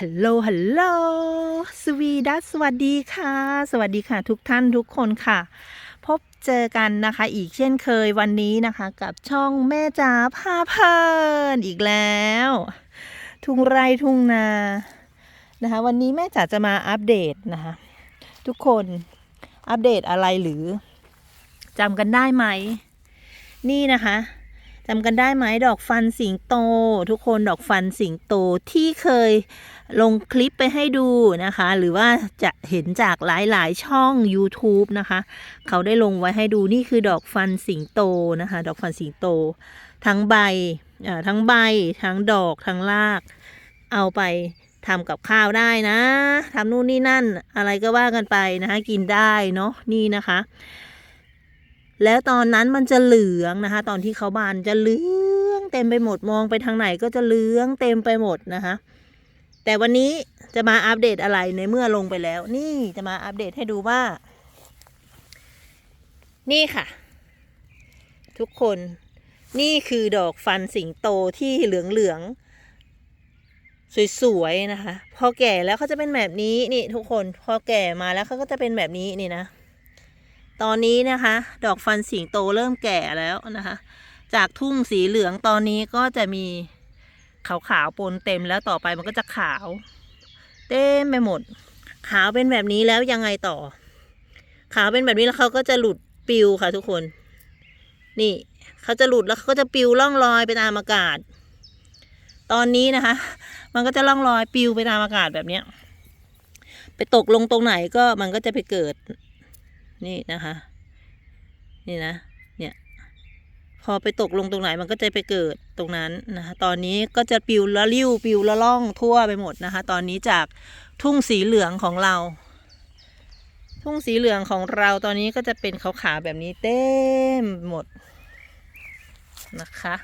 ฮัลโหล ฮัลโหล สวีดัสสวัสดีค่ะ สวัสดีค่ะ ทุกท่านทุกคนค่ะ พบเจอกันนะคะ อีกเช่นเคยวันนี้นะคะ กับช่องแม่จ๋าพาเพลินอีกแล้ว ทุ่งไร่ทุ่งนานะคะ วันนี้แม่จ๋าจะมาอัปเดตนะคะ ทุกคนอัปเดตอะไรหรือจำกันได้ไหม นี่นะคะ จำกันได้ไหมดอกฟันสิงโต ทุกคนดอกฟันสิงโตที่เคยลงคลิปไปให้ดูนะคะ หรือว่าจะเห็นจากหลายๆ ช่อง YouTube นะคะ เขาได้ลงไว้ให้ดูนี่คือดอกฟันสิงโตนะคะ ดอกฟันสิงโต ทั้งใบทั้งใบ ทั้งดอกทั้งราก เอาไปทำกับข้าวได้นะทำนู่นนี่นั่นอะไรก็ว่ากันไปนะคะกินได้เนาะนี่นะคะ แล้วตอนนั้นมันจะเหลืองนะคะ ตอนที่เขาบานจะเหลืองเต็มไปหมดมองไปทางไหนก็จะเหลืองเต็มไปหมดนะคะ แต่วันนี้จะมาอัปเดตอะไรในเมื่อลงไปแล้ว นี่จะมาอัปเดตให้ดูว่า นี่ค่ะ ทุกคนนี่คือดอกฟันสิงโตที่เหลืองๆสวยๆนะคะ พอแก่แล้วเขาจะเป็นแบบนี้นี่ทุกคน พอแก่มาแล้วเขาก็จะเป็นแบบนี้นี่นะ ตอนนี้นะคะ ดอกฟันสิงโตเริ่มแก่แล้วนะคะ จากทุ่งสีเหลืองตอนนี้ก็จะมีขาวๆปนเต็มแล้วต่อไปมันก็จะขาว เต็มไปหมด ขาวเป็นแบบนี้แล้วยังไงต่อ ขาวเป็นแบบนี้แล้วเขาก็จะหลุดปิวค่ะทุกคน นี่เขาจะหลุดแล้วเขาก็จะปิวล่องลอยไปตามอากาศ ตอนนี้นะคะ มันก็จะล่องลอยปิวไปตามอากาศแบบเนี้ยไปตกลงตรงไหนก็มันก็จะไปเกิด นี่นะคะ นี่นะ เนี่ย พอไปตกลงตรงไหนมันก็จะไปเกิดตรงนั้นนะคะ ตอนนี้ก็จะปิวละลิ้วปิวละล่องทั่วไปหมดนะคะ ตอนนี้จากทุ่งสีเหลืองของเรา ทุ่งสีเหลืองของเราตอนนี้ก็จะเป็นขาวๆแบบนี้เต็มหมดนะคะ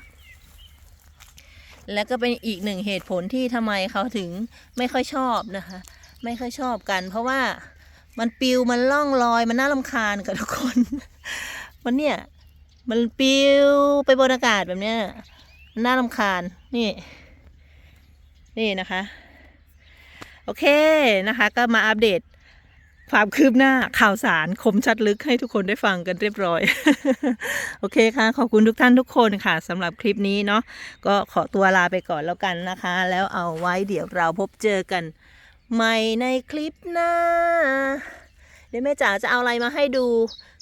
และก็เป็นอีกหนึ่งเหตุผลที่ทำไมเขาถึงไม่ค่อยชอบนะคะ ไม่ค่อยชอบกัน เพราะว่า มันปิวมันล่องลอยมันน่ารำคาญกับทุกคน มันเนี่ย มันปิวไปบนอากาศแบบเนี้ยมันน่ารำคาญนี่ นี่นะคะ โอเคนะคะ ก็มาอัปเดตความคืบหน้าข่าวสารคมชัดลึกให้ทุกคนได้ฟังกันเรียบร้อย โอเคค่ะ ขอบคุณทุกท่านทุกคนค่ะสำหรับคลิปนี้เนาะก็ขอตัวลาไปก่อนแล้วกันนะคะ แล้วเอาไว้เดี๋ยวเราพบเจอกัน ใหม่ในคลิปหน้า เดี๋ยวแม่จ๋าจะเอาอะไรมาให้ดู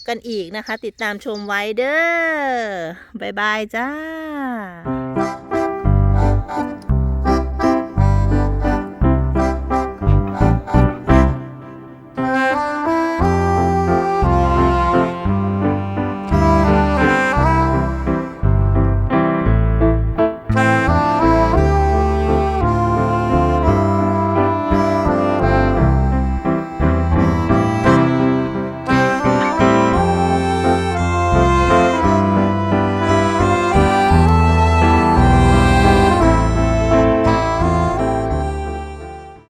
กันอีกนะคะ ติดตามชมไว้เด้อบ๊ายบายจ้า